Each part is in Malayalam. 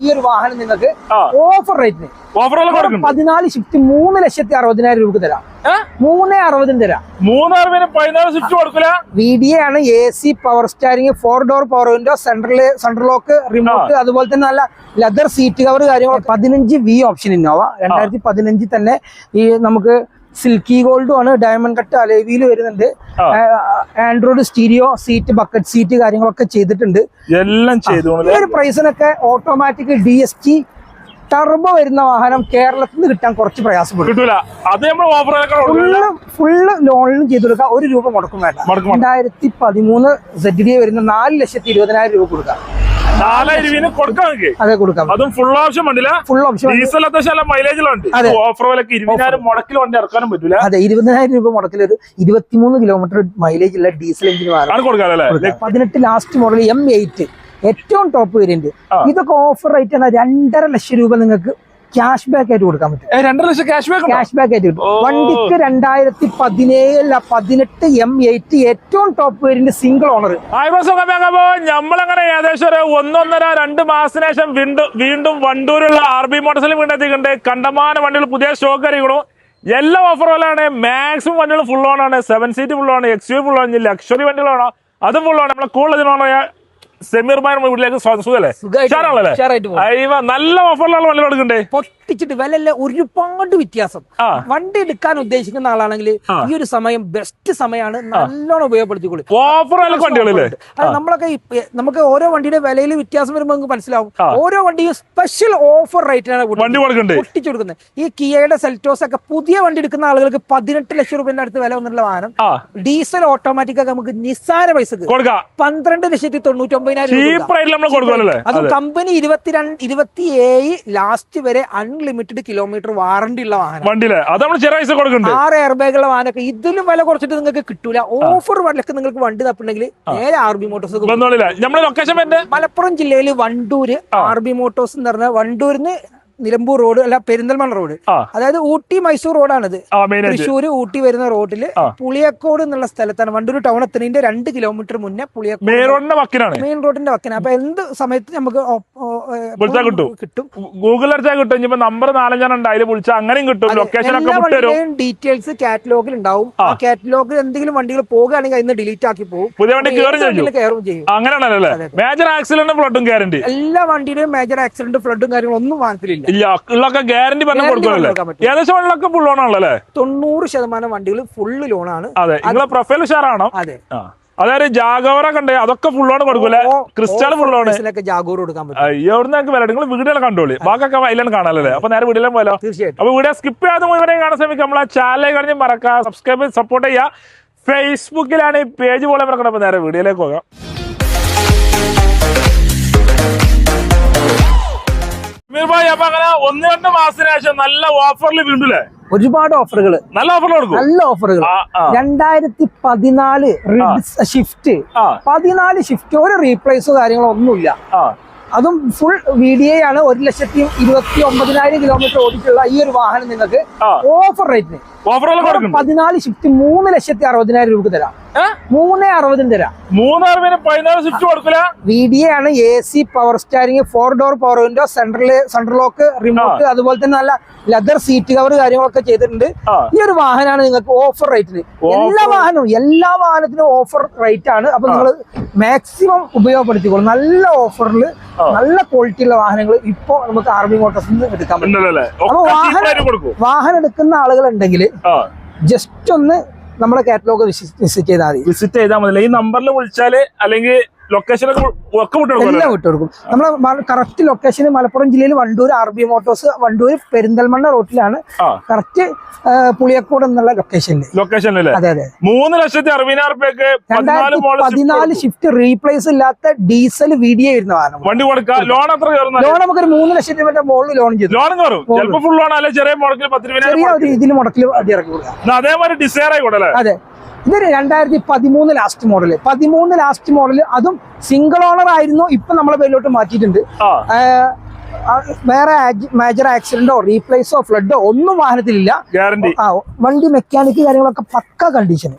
ഈ ഒരു വാഹനം നിങ്ങൾക്ക്. ഓഫർ റേറ്റിന് ഓഫർ പതിനാല് ഷിഫ്റ്റ് മൂന്ന് ലക്ഷത്തി അറുപതിനായിരം രൂപ തരാം? മൂന്ന് അറുപതിന് തരാം. മൂന്ന് അറുപതിന് പതിനാറ് ഷിഫ്റ്റ് കൊടുക്കില്ല വി ഡി ആണ് A C power steering four door power window central central lock remote അതുപോലെ തന്നെ നല്ല ലെതർ സീറ്റ് കവർ കാര്യങ്ങൾ പതിനഞ്ച് വി ഓപ്ഷൻ ഇന്നോവ രണ്ടായിരത്തി പതിനഞ്ചിൽ തന്നെ ഈ നമുക്ക് സിൽക്കി ഗോൾഡും ആണ് ഡയമണ്ട് കട്ട് അലേവിയിൽ വരുന്നുണ്ട്. Android stereo seat bucket seat കാര്യങ്ങളൊക്കെ ചെയ്തിട്ടുണ്ട്. എല്ലാം ചെയ്തു ഈ ഒരു പ്രൈസിനൊക്കെ automatic D S T turbo വരുന്ന വാഹനം കേരളത്തിൽ നിന്ന് കിട്ടാൻ കുറച്ച് പ്രയാസപ്പെടും. ഫുള്ള് ലോണിലും ചെയ്തു കൊടുക്കുക. ഒരു രൂപ മുടക്കും വേണ്ട. രണ്ടായിരത്തി പതിമൂന്ന് സെഡ് ഡി വരുന്ന നാല് ലക്ഷത്തി ഇരുപതിനായിരം രൂപ കൊടുക്കാം നാലായിരം കൊടുക്കാം അതെ കൊടുക്കാം. അതും ഫുൾ ഓപ്ഷൻ വണ്ടില്ല. ഫുൾ ഓപ്ഷൻ ഡീസൽ അത്യാവശ്യം മൈലേജിലുണ്ട് അതെ. ഓഫർ വിലക്ക് ഇരുപതിനായിരം മുടക്കിൽ വണ്ടി ഇറക്കാനും പറ്റില്ല അതെ ഇരുപതിനായിരം രൂപ മുടക്കിൽ ഒരു ഇരുപത്തിമൂന്ന് കിലോമീറ്റർ മൈലേജ് ഉള്ള ഡീസൽ എഞ്ചിന് കൊടുക്കാം. പതിനെട്ട് ലാസ്റ്റ് മോഡൽ എം എയ്റ്റ് ഏറ്റവും ടോപ്പ് വേരിയന്റ്. ഇതൊക്കെ ഓഫർ റേറ്റ് ആണ് രണ്ടര ലക്ഷം രൂപ നിങ്ങൾക്ക് ക്യാഷ് ബാക്ക് ആയിട്ട് കൊടുക്കാൻ പറ്റും. രണ്ടര ലക്ഷം ക്യാഷ് ബാക്ക് ക്യാഷ് ബാക്ക് ആയിട്ട് കിട്ടും. വണ്ടിക്ക് രണ്ടായിരത്തി പതിനേഴ് പതിനെട്ട് എം എയ്റ്റ് ഏറ്റവും ടോപ്പ് വേരിന്റെ സിംഗിൾ ഓണർ നമ്മളങ്ങനെ ഏകദേശം ഒരു ഒന്നൊന്നര രണ്ട് മാസത്തിന് ശേഷം വീണ്ടും വീണ്ടും വണ്ടൂരുള്ള ആർ ബി മോട്ടോഴ്സിൽ വീണ്ടും എത്തിയിട്ടുണ്ട്. കണ്ടമാന വണ്ടികൾ പുതിയ സ്റ്റോക്ക് അറിയിക്കണു എല്ലാ ഓഫർ പോലെയാണ് മാക്സിമം വണ്ടികൾ ഫുൾ ഓൺ ആണ്. സെവൻ സീറ്റ് ഫുൾ ആണ് എക്സ് യു ഫുൾ ആണ് ലക്ഷറി വണ്ടികളാണോ. അതും ഫുൾ ആണ്. നമ്മളെ കൂടുതൽ സെമീർ ഭായ് നമ്മുടെ വീട്ടിലേക്ക് സ്വാഗതം. സുഖല്ലേ? അയ്യോ നല്ല ഓഫറിലുള്ള വണ്ടി എടുക്കണ്ടേ? പൊട്ടിച്ചിട്ട് വിലല്ല ഒരുപാട് വ്യത്യാസം. വണ്ടി എടുക്കാൻ ഉദ്ദേശിക്കുന്ന ആളാണെങ്കിൽ ഈ ഒരു സമയം ബെസ്റ്റ് സമയമാണ്. നല്ലോണം ഉപയോഗപ്പെടുത്തിക്കൊള്ളു. ഓഫർ വണ്ടികളല്ലേ? നമ്മളൊക്കെ നമുക്ക് ഓരോ വണ്ടിയുടെ വിലയിൽ വ്യത്യാസം വരുമ്പോൾ നമുക്ക് മനസ്സിലാവും. ഓരോ വണ്ടിയും സ്പെഷ്യൽ ഓഫർ റേറ്റിനാണ് പൊട്ടിച്ചു കൊടുക്കുന്നത്. ഈ കിയയുടെ സെൽറ്റോസ് ഒക്കെ പുതിയ വണ്ടി എടുക്കുന്ന ആളുകൾക്ക് പതിനെട്ട് ലക്ഷം രൂപയുടെ അടുത്ത് വില വന്നിട്ടുള്ള വാഹനം. ഡീസൽ ഓട്ടോമാറ്റിക് ഒക്കെ നമുക്ക് നിസ്സാര പൈസക്ക് പന്ത്രണ്ട് ലക്ഷത്തി തൊണ്ണൂറ്റി കൊടുക്കുമല്ലേ അത് കമ്പനി ഇരുപത്തിരണ്ട് ഇരുപത്തിയേഴ് ലാസ്റ്റ് വരെ അൺലിമിറ്റഡ് കിലോമീറ്റർ വാറണ്ടി ഉള്ള വാഹനം. വണ്ടിയിലെ. ആറ് എയർ ബാഗുള്ള വാഹനമൊക്കെ ഇതിലും വില കുറച്ചിട്ട് നിങ്ങൾക്ക് കിട്ടൂല. ഓഫർ വിലക്ക് നിങ്ങൾക്ക് വണ്ടി തപ്പുണ്ടെങ്കിൽ നേരെ ആർ ബി മോട്ടോഴ്സ് മലപ്പുറം ജില്ലയിൽ വണ്ടൂര് ആർ ബി മോട്ടോഴ്സ് എന്ന് പറഞ്ഞ വണ്ടൂരിന്ന് നിലമ്പൂർ റോഡ് അല്ല പെരിന്തൽമണ്ണ റോഡ്. അതായത് ഊട്ടി മൈസൂർ റോഡാണിത്. തൃശ്ശൂർ ഊട്ടി വരുന്ന റോഡിൽ പുളിയക്കോട് എന്നുള്ള സ്ഥലത്താണ് വണ്ടൂർ ടൗൺ എത്തുന്നതിന്റെ രണ്ട് കിലോമീറ്റർ മുന്നേ പുളിയക്കോട് മെയിൻ റോഡിന്റെ വക്കിനാണ്. മെയിൻ അപ്പൊ എന്ത് സമയത്ത് നമുക്ക് വിളിച്ചാൽ കിട്ടും. കിട്ടും. ഗൂഗിൾ അടിച്ചാൽ കിട്ടും. ഇനിയിപ്പോ നമ്പർ നാലഞ്ചെണ്ണം ഉണ്ട്. അതിൽ വിളിച്ചാൽ അങ്ങനെയും കിട്ടും. ലൊക്കേഷൻ ഒക്കെ ഡീറ്റെയിൽസ് കാറ്റലോഗിൽ ഉണ്ടാവും. ആ. കാറ്റലോഗിൽ എന്തെങ്കിലും വണ്ടികൾ പോകുകയാണെങ്കിൽ അതിന് ഡിലീറ്റ് ആക്കി പോകും. പുതിയ വണ്ടി കയറി ചെയ്യും. അങ്ങനെയാണല്ലോ? മേജർ ആക്സിഡന്റ് ഫ്ലഡും ഗ്യാരണ്ടി എല്ലാ വണ്ടിയുടെയും മേജർ ആക്സിഡന്റ് ഫ്ലഡും കാര്യങ്ങളും ഒന്നും വാഹനത്തിലില്ല ഇല്ല ഉള്ളൊക്കെ ഗ്യാരണ്ടി പറഞ്ഞു Guarantee ഏകദേശം ഉള്ളൊക്കെ ഫുൾ ലോൺ അല്ലേ? തൊണ്ണൂറ് ശതമാനം വണ്ടികൾ ഫുള്ള് ലോണാണ് അതെ നിങ്ങളെ പ്രൊഫൈൽ ഉഷാറാണോ? അതെ. അതായത് ജാഗോറ കണ്ടേ അതൊക്കെ ഫുള്ളോണ് കൊടുക്കൂലേ? ക്രിസ്റ്റൽ ഫുള്ളോണ് ജാഗോർ കൊടുക്കാൻ പറ്റും. ഞങ്ങൾക്ക് നിങ്ങൾ വീടുകളെ കണ്ടോളി. ബാക്കൊക്കെ അതിലാണ് കാണാനല്ലേ അപ്പൊ നേരെ വീടിലും പോലോ തീർച്ചയായിട്ടും. അപ്പൊ വീഡിയോ സ്കിപ്പ് ചെയ്യാതെ മുഴുവനെ കാണാൻ ശ്രമിക്കും നമ്മളെ ചാനലിൽ കഴിഞ്ഞ് മറക്കാം. സബ്സ്ക്രൈബ് സപ്പോർട്ട് ചെയ്യുക. ഫേസ്ബുക്കിലാണ് ഈ പേജ് പോലെ മറക്കണം അപ്പൊ നേരെ വീഡിയോയിലേക്ക് പോകാം. സമീർ ഭായി അപ്പൊ അങ്ങനെ ഒന്ന് രണ്ട് മാസത്തിന് ശേഷം നല്ല ഓഫറിൽ വീണ്ടല്ലേ ഒരുപാട് ഓഫറുകൾ നല്ല ഓഫർ കൊടുക്കും? നല്ല ഓഫറുകൾ. രണ്ടായിരത്തി പതിനാല് ഷിഫ്റ്റ് പതിനാല് ഷിഫ്റ്റ് ഒരു റീപ്ലേസോ കാര്യങ്ങളോ ഒന്നുമില്ല. അതും ഫുൾ വി ഡി എ ആണ്. ഒരു ലക്ഷത്തി ഇരുപത്തി ഒമ്പതിനായിരം കിലോമീറ്റർ ഓടിച്ചുള്ള ഈ ഒരു വാഹനം നിങ്ങൾക്ക്. ഓഫർ റേറ്റിന് പതിനാല് ഷിഫ്റ്റ് മൂന്ന് ലക്ഷത്തി അറുപതിനായിരം രൂപ തരാം. മൂന്ന് അറുപതിന് തരാം. വി ഡി എ ആണ് A C power steering four door power window central central lock remote അതുപോലെ തന്നെ നല്ല ലെതർ സീറ്റ് കവർ കാര്യങ്ങളൊക്കെ ചെയ്തിട്ടുണ്ട്. ഈ ഒരു വാഹനമാണ് നിങ്ങൾക്ക് ഓഫർ റേറ്റിന് എല്ലാ വാഹനവും എല്ലാ വാഹനത്തിനും ഓഫർ റേറ്റ് ആണ്. അപ്പൊ നിങ്ങൾ മാക്സിമം ഉപയോഗപ്പെടുത്തിക്കോളും. നല്ല ഓഫറിൽ. നല്ല ക്വാളിറ്റി ഉള്ള വാഹനങ്ങൾ ഇപ്പോ നമുക്ക് ആർമി മോട്ടോഴ്സിൽ നിന്ന് എടുക്കാൻ പറ്റും. അപ്പൊ വാഹനം- വാഹനം എടുക്കുന്ന ആളുകൾ ഉണ്ടെങ്കിൽ ജസ്റ്റ് ഒന്ന് നമ്മുടെ കാറ്റലോഗ് വിസിറ്റ് ചെയ്താൽ മതി. വിസിറ്റ് ചെയ്താൽ മതി. ഈ നമ്പറിൽ വിളിച്ചാൽ അല്ലെങ്കിൽ ലൊക്കേഷനൊക്കെ എല്ലാം നമ്മൾ കറക്റ്റ് ലൊക്കേഷൻ മലപ്പുറം ജില്ലയിൽ Wandoor R B motors Wandoor Perinthalmanna റോട്ടിലാണ് correct Puliyakode എന്നുള്ള ലൊക്കേഷനിൽ ലൊക്കേഷനിലല്ലേ അതെ അതെ. മൂന്ന് ലക്ഷത്തി അറുപതിനായിരം രൂപയ്ക്ക് പതിനാല് രണ്ടായിരത്തി മോൾ പതിനാല് ഷിഫ്റ്റ് റീപ്ലേസ് ഇല്ലാത്ത ഡീസൽ വീഡിയോ വരുന്ന വാഹനം വണ്ടി ലോൺ എത്ര ലോൺ നമുക്കൊരു മൂന്ന് ലക്ഷം രൂപയുടെ മുകളിൽ ലോൺ ചെയ്തു. ലോൺ കയറും? ഫുൾ ലോൺ അല്ലെ? ചെറിയ മുടക്കിൽ പത്ത് ചെറിയ ഒരു ഇതിൽ മുടക്കിൽ ഇറക്കി കൊടുക്കാം അതേമാതിരി ഡിസൈർ ആയിക്കോട്ടെ അതെ. ഇത് രണ്ടായിരത്തി പതിമൂന്ന് ലാസ്റ്റ് മോഡൽ പതിമൂന്ന് ലാസ്റ്റ് മോഡൽ അതും സിംഗിൾ ഓണർ ആയിരുന്നു. ഇപ്പൊ നമ്മളെ പേരിലോട്ട് മാറ്റിയിട്ടുണ്ട്. വേറെ മേജർ ആക്സിഡന്റോ റീപ്ലേസോ ഫ്ലഡോ ഒന്നും വാഹനത്തിലില്ല. വണ്ടി മെക്കാനിക് കാര്യങ്ങളൊക്കെ pucca condition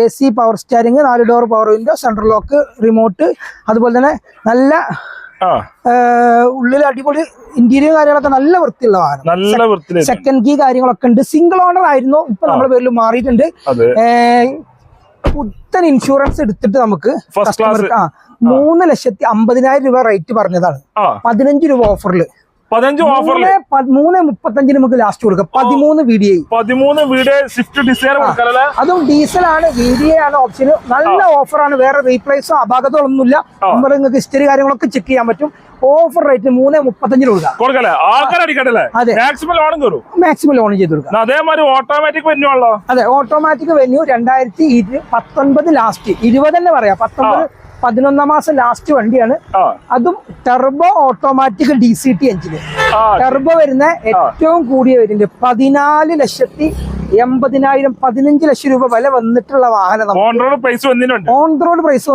A C power steering നാല് door power window central lock remote അതുപോലെ തന്നെ നല്ല ഉള്ളിൽ അടിപൊളി ഇന്റീരിയർ കാര്യങ്ങളൊക്കെ നല്ല വൃത്തിയുള്ള വാഹനം. നല്ല വൃത്തിയിൽ സെക്കൻഡ് കീ കാര്യങ്ങളൊക്കെ ഉണ്ട്. സിംഗിൾ ഓണർ ആയിരുന്നു. ഇപ്പൊ നമ്മുടെ പേരിൽ മാറിയിട്ടുണ്ട്. പുത്തൻ ഇൻഷുറൻസ് എടുത്തിട്ട് നമുക്ക്. കസ്റ്റമർക്ക് മൂന്ന് ലക്ഷത്തി അമ്പതിനായിരം രൂപ റേറ്റ് പറഞ്ഞതാണ്. പതിനഞ്ച് രൂപ ഓഫറിൽ പതിനഞ്ച് ഓഫറിൽ മൂന്ന് മുപ്പത്തഞ്ചിന് നമുക്ക് ലാസ്റ്റ് കൊടുക്കാം. പതിമൂന്ന് പതിമൂന്ന് സ്വിഫ്റ്റ് ഡിസൈർ അതും ഡീസൽ ആണ് വി ആണ് ഓപ്ഷൻ നല്ല ഓഫറാണ് വേറെ റീപ്ലേസോ അപാകതകളൊന്നുമില്ല. നമ്മൾ നിങ്ങൾക്ക് ഹിസ്റ്ററി കാര്യങ്ങളൊക്കെ ചെക്ക് ചെയ്യാൻ പറ്റും. ഓഫർ റേറ്റ് മൂന്ന് മുപ്പത്തഞ്ചിന് കൊടുക്കാം. മാക്സിമം ലോൺ ചെയ്ത് കൊടുക്കാം. അതേമാതിരി ഓട്ടോമാറ്റിക് വരുന്നുള്ളോ അതെ ഓട്ടോമാറ്റിക് വെന്യൂ രണ്ടായിരത്തി പത്തൊൻപത് ലാസ്റ്റ് ഇരുപത് തന്നെ പറയാം. പത്തൊൻപത് പതിനൊന്നാം മാസം ലാസ്റ്റ് വണ്ടിയാണ്. അതും turbo automatic D C T എഞ്ചിന് ടെർബോ വരുന്ന ഏറ്റവും കൂടിയ വരുന്നുണ്ട്. പതിനാല് ലക്ഷത്തി എൺപതിനായിരം പതിനഞ്ച് ലക്ഷം രൂപ വില വന്നിട്ടുള്ള വാഹനം ഓൺ റോഡ് പ്രൈസ് വന്നിട്ടുണ്ട്. ഓൺ റോഡ് പ്രൈസ്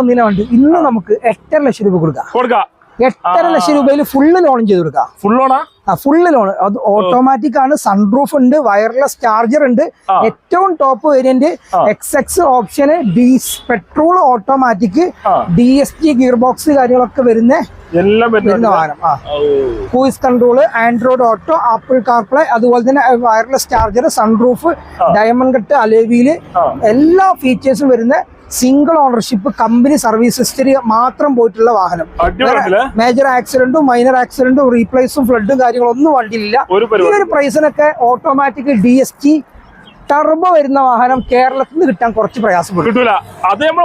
ഇന്ന് നമുക്ക് എട്ടര ലക്ഷം രൂപ കൊടുക്കാം. കൊടുക്ക. എട്ടര ലക്ഷം രൂപയിൽ ഫുള്ള് ലോൺ ചെയ്ത് കൊടുക്കാം. ഫുൾ ആ? ഫുള്ള് ലോൺ അത് ഓട്ടോമാറ്റിക് ആണ് സൺറൂഫ് ഉണ്ട് വയർലെസ് ചാർജർ ഉണ്ട്. ഏറ്റവും ടോപ്പ് വേരിയന്റ്. എക്സ് എക്സ് ഓപ്ഷന് ഡീസ് petrol automatic. D S T gear box കാര്യങ്ങളൊക്കെ വരുന്ന cruise control android auto Apple CarPlay അതുപോലെ തന്നെ wireless charger sunroof diamond cut അലേവിയിൽ എല്ലാ ഫീച്ചേഴ്സും വരുന്ന single ownership company service history മാത്രം പോയിട്ടുള്ള വാഹനം. മേജർ ആക്സിഡന്റും മൈനർ ആക്സിഡന്റും റീപ്ലേസും ഫ്ലഡും കാര്യങ്ങളൊന്നും വണ്ടിയിലില്ല. ഈ ഒരു പ്രൈസിനൊക്കെ automatic D S T turbo വരുന്ന വാഹനം കേരളത്തിൽ നിന്ന് കിട്ടാൻ കുറച്ച് പ്രയാസപ്പെടും. കിട്ടൂല. അത് നമ്മൾ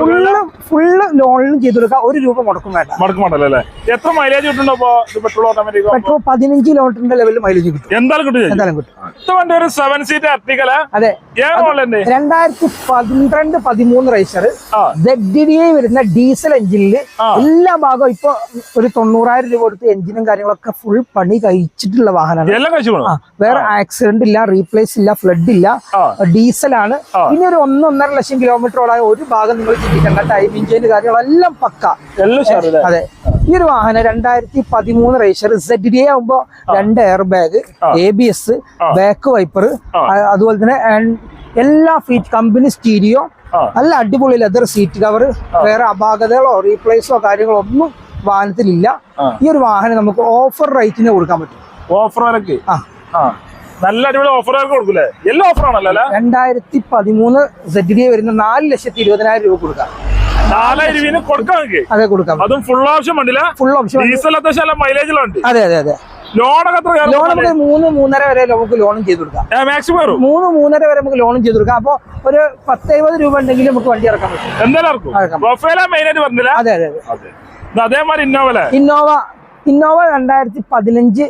ഫുള്ള് ഫുള്ള് ലോണിലും ചെയ്തു കൊടുക്കാം. ഒരു രൂപ മുടക്കും വേണ്ട. മുടക്കും വേണ്ടല്ലോ എത്ര മൈലേജ് കിട്ടുന്നുണ്ടോ പെട്രോൾ ഓട്ടോമാറ്റിക് പെട്രോൾ പതിനഞ്ച് കിലോമീറ്ററിന്റെ ലെവലിൽ മൈലേജ് കിട്ടും. എന്തായാലും കിട്ടും. എന്തായാലും കിട്ടും. ഒരു സെവൻ സീറ്റ് അർട്ടിക്കല അതെ. രണ്ടായിരത്തി പന്ത്രണ്ട് പതിമൂന്ന് റേസർ വരുന്ന ഡീസൽ എഞ്ചിനിൽ എല്ലാ ഭാഗവും ഇപ്പൊ ഒരു തൊണ്ണൂറായിരം രൂപ കൊടുത്ത് എഞ്ചിനും കാര്യങ്ങളൊക്കെ ഫുൾ പണി കഴിച്ചിട്ടുള്ള വാഹനമാണ്. വേറെ ആക്സിഡന്റ് ഇല്ല റീപ്ലേസ് ഇല്ല ഫ്ലഡ് ഇല്ല. ഡീസൽ ഡീസലാണ്. ഇനി ഒരു ഒന്നൊന്നര ലക്ഷം കിലോമീറ്ററോളായ ഒരു ഭാഗം നിങ്ങൾ ചിന്തിക്കേണ്ട ടൈം ഇഞ്ചിന് കാര്യങ്ങളെല്ലാം പക്ക. അതെ. ഈ ഒരു വാഹനം രണ്ടായിരത്തി പതിമൂന്ന് റേഷർ സെഡ് ഡി ആകുമ്പോ രണ്ട് air bag A B S back wiper അതുപോലെ തന്നെ എല്ലാ ഫീറ്റ് കമ്പനി സ്റ്റീരിയോ നല്ല അടിപൊളി ലെതർ സീറ്റ് കവർ വേറെ അപാകതകളോ റീപ്ലേസോ കാര്യങ്ങളോ ഒന്നും വാഹനത്തിലില്ല. ഈ ഒരു വാഹനം നമുക്ക് ഓഫർ റേറ്റിന് കൊടുക്കാൻ പറ്റും. ഓഫർ ആ. നല്ല അടിപൊളി ഓഫർ കൊടുക്കൂലേ? എല്ലാ ഓഫർ ആണല്ലോ അല്ലേ? രണ്ടായിരത്തി പതിമൂന്ന് സെഡ് ഡി വരുന്ന നാല് ലക്ഷത്തി ഇരുപതിനായിരം രൂപ കൊടുക്കാം. നാലായിരം കൊടുക്കാം അതെ കൊടുക്കാം. അതും full option full option diesel അത്യാവശ്യം നല്ല മൈലേജിലുണ്ട് അതെ അതെ അതെ. ലോണൊക്കെ എത്ര ലോൺ നമുക്ക് മൂന്ന് മൂന്നര വരെ നമുക്ക് ലോണും ചെയ്ത് കൊടുക്കാം. മാക്സിമം മൂന്ന് മൂന്നര വരെ നമുക്ക് ലോണും ചെയ്ത് കൊടുക്കാം. അപ്പൊ ഒരു പത്തെഴുപത് രൂപ ഉണ്ടെങ്കിൽ നമുക്ക് വണ്ടി ഇറക്കാൻ പറ്റും. എന്തായാലും അതെ അതെ അതെ. അതെ. അതേമാതിരി ഇന്നോവ ഇന്നോവ രണ്ടായിരത്തി പതിനഞ്ച്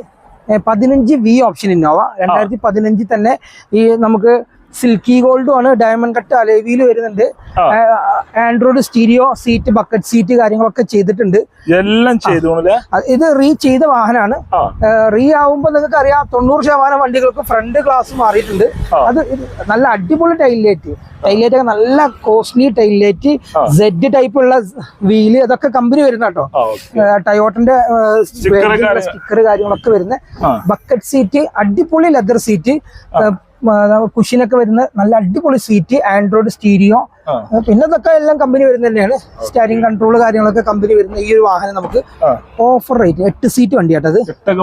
പതിനഞ്ച് വി ഓപ്ഷൻ ഇന്നോവ രണ്ടായിരത്തി പതിനഞ്ചിൽ തന്നെ ഈ നമുക്ക് സിൽക്കി ഗോൾഡും ആണ് ഡയമണ്ട് കട്ട് അലേവിയിൽ വരുന്നുണ്ട്. Android stereo seat bucket seat കാര്യങ്ങളൊക്കെ ചെയ്തിട്ടുണ്ട്. എല്ലാം ചെയ്തു ഇത് റീ ചെയ്ത വാഹനമാണ്. റീ ആവുമ്പോൾ നിങ്ങൾക്ക് അറിയാം തൊണ്ണൂറ് ശതമാനം വണ്ടികൾക്ക് ഫ്രണ്ട് ഗ്ലാസ് മാറിയിട്ടുണ്ട്. അത് നല്ല അടിപൊളി ടൈലേറ്റ് ടൈലേറ്റ് ഒക്കെ നല്ല കോസ്റ്റ്ലി ടൈലേറ്റ്. സെഡ് ടൈപ്പ് ഉള്ള വീൽ അതൊക്കെ കമ്പനി വരുന്ന കേട്ടോ. ടയോട്ടിന്റെ സ്റ്റിക്കർ കാര്യങ്ങളൊക്കെ വരുന്ന ബക്കറ്റ് സീറ്റ് അടിപൊളി ലെതർ സീറ്റ് കുഷിനൊക്കെ വരുന്ന നല്ല അടിപൊളി സീറ്റ് ആൻഡ്രോയിഡ് സ്റ്റീരിയോ. പിന്നെ ഇതൊക്കെ എല്ലാം കമ്പനി വരുന്ന തന്നെയാണ് സ്റ്റാരിങ് കൺട്രോൾ കാര്യങ്ങളൊക്കെ കമ്പനി വരുന്ന ഈ ഒരു വാഹനം നമുക്ക് ഓഫർ റേറ്റ് എട്ട് സീറ്റ്